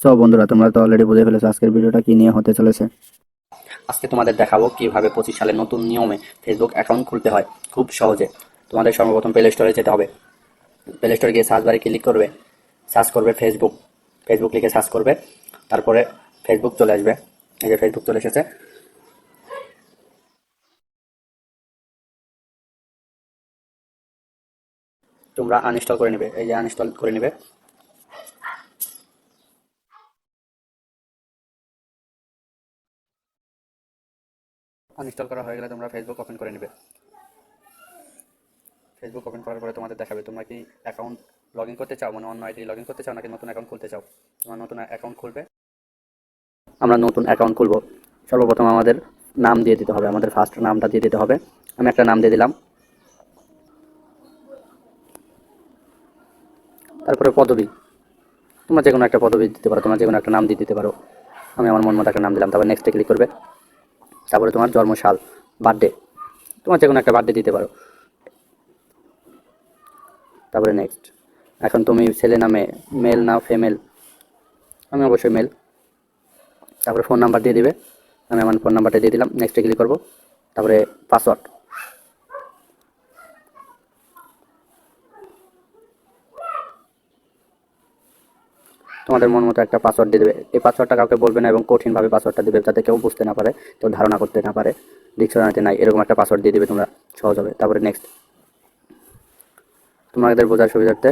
So বন্ধুরা, তোমরা তো অলরেডি বুঝে ফেলেছো আজকের ভিডিওটা কি নিয়ে হতে চলেছে। আজকে তোমাদের দেখাবো কীভাবে পঁচিশ সালে নতুন নিয়মে ফেসবুক অ্যাকাউন্ট খুলতে হয়, খুব সহজে। তোমাদের সর্বপ্রথম প্লে স্টোরে যেতে হবে। প্লে স্টোরে গিয়ে সার্চ বারে ক্লিক করবে সার্চ করবে ফেসবুক ফেসবুক লিখে সার্চ করবে, তারপরে ফেসবুক চলে আসবে। এই যে ফেসবুক চলে এসেছে। তোমরা আনইনস্টল করে নেবে, এই যে আনইনস্টল করে নেবে। আনইনস্টল করা হয়ে গেলে তোমরা ফেসবুক ওপেন করে নেবে। ফেসবুক ওপেন করার পরে তোমাদের দেখাবে, তোমরা কি অ্যাকাউন্ট লগ ইন করতে চাও? মানে অন্য আইডি লগ ইন করতে চাও নাকি নতুন অ্যাকাউন্ট খুলতে চাও? তোমরা নতুন অ্যাকাউন্ট খুলবে। আমরা নতুন অ্যাকাউন্ট খুলবো। সর্বপ্রথম আমাদের নাম দিয়ে দিতে হবে, আমাদের ফার্স্ট নামটা দিয়ে দিতে হবে। আমি একটা নাম দিয়ে দিলাম। তারপরে পদবি। তোমরা যে কোনো একটা পদবি দিতে পারো, তোমরা যে কোনো একটা নাম দিয়ে দিতে পারো। আমি আমার মন মতো একটা নাম দিলাম, তারপর নেক্সটে ক্লিক করবে। তারপরে তোমার জন্মশাল বার্থডে তোমার যে কোনো একটা বার্থডে দিতে পারো। তারপরে নেক্সট এখন তুমি ছেলে নামে মেল না ফিমেল আমি অবশ্যই মেল তারপরে ফোন নাম্বার দিয়ে দিবে, আমি আমার ফোন নাম্বারটা দিয়ে দিলাম নেক্সটে ক্লিক করব। তারপরে পাসওয়ার্ড তোমাদের মন মতো একটা পাসওয়ার্ড দিয়ে দেবে। এই পাসওয়ার্ডটা কাউকে বলবে না এবং কঠিনভাবে পাসওয়ার্ডটা দেবে যাতে কেউ বুঝতে না পারে, কেউ ধারণা করতে না পারে। ডিকশনারিতে নাই, এরকম একটা পাসওয়ার্ড দিয়ে দেবে তোমরা, সহজ হবে। তারপরে নেক্সট তোমাদের বোঝার সুবিধার্থে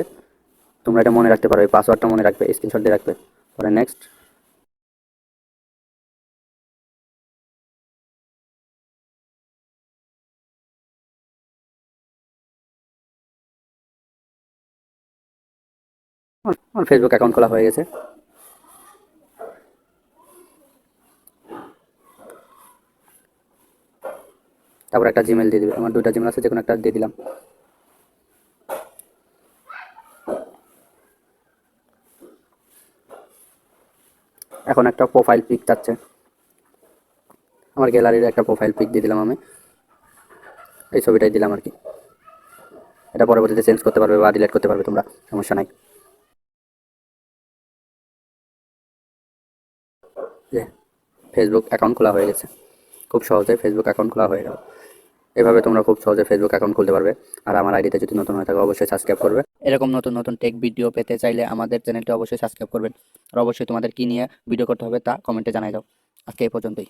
তোমরা এটা মনে রাখতে পারো, এই পাসওয়ার্ডটা মনে রাখবে স্ক্রিনশট দিয়ে রাখবে। পরে নেক্সট আমার ফেসবুক অ্যাকাউন্ট খোলা হয়ে গেছে। তারপর একটা জিমেল দিয়ে দিবে। আমার দুইটা জিমেল আছে যে কোনো একটা দিয়ে দিলাম। এখন একটা প্রোফাইল পিক চাচ্ছে। আমার গ্যালারির একটা প্রোফাইল পিক দিয়ে দিলাম আমি। এই ছবিটাই দিলাম আর কি। এটা পরবর্তীতে চেঞ্জ করতে পারবে বা ডিলেট করতে পারবে তোমরা, সমস্যা নাই। যে ফেসবুক অ্যাকাউন্ট খোলা হয়ে গেছে। খুব সহজে ফেসবুক অ্যাকাউন্ট খোলা হয়ে গেল। এভাবে তোমরা খুব সহজে ফেসবুক অ্যাকাউন্ট খুলতে পারবে। আর আমার আইডিতে যদি নতুন হয়ে থাকে, অবশ্যই সাবস্ক্রাইব করবে। এরকম নতুন নতুন টেক ভিডিও পেতে চাইলে আমাদের চ্যানেলটি অবশ্যই সাবস্ক্রাইব করবেন। আর অবশ্যই তোমাদের কী নিয়ে ভিডিও করতে হবে তা কমেন্টে জানাই দাও। আজকে এই পর্যন্তই।